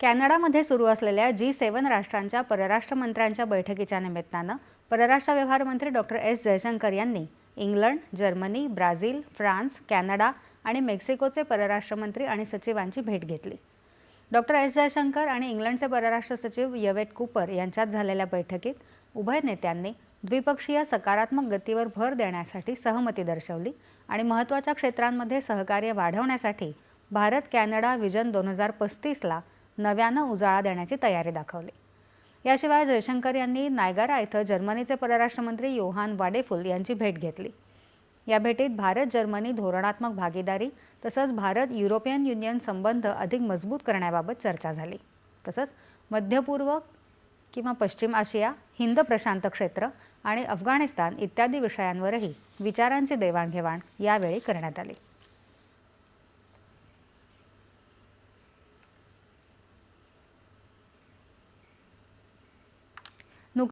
कॅनडामध्ये सुरू असलेल्या जी सेवन राष्ट्रांच्या परराष्ट्र मंत्र्यांच्या बैठकीच्या निमित्तानं परराष्ट्र व्यवहार मंत्री डॉक्टर एस जयशंकर यांनी England Germany Brazil France Canada आणि मेक्सिकोचे परराष्ट्र मंत्री आणि सचिवांची भेट घेतली. डॉक्टर एस जयशंकर आणि इंग्लंडचे परराष्ट्र सचिव यवेट कूपर यांच्यात झालेल्या बैठकीत उभय नेत्यांनी द्विपक्षीय सकारात्मक गतीवर भर देण्यासाठी सहमती दर्शवली आणि महत्त्वाच्या क्षेत्रांमध्ये सहकार्य वाढवण्यासाठी भारत कॅनडा विजन दोन हजार पस्तीसला नव्यानं उजाळा देण्याची तयारी दाखवली. याशिवाय जयशंकर यांनी नायगारा इथं जर्मनीचे परराष्ट्र मंत्री योहान वाडेफुल यांची भेट घेतली. या भेटीत भारत जर्मनी धोरणात्मक भागीदारी तसंच भारत युरोपियन युनियन संबंध अधिक मजबूत करण्याबाबत चर्चा झाली. तसंच मध्य पूर्व किंवा पश्चिम आशिया हिंद प्रशांत क्षेत्र आणि अफगाणिस्तान इत्यादी विषयांवरही विचारांची देवाणघेवाण यावेळी करण्यात आली.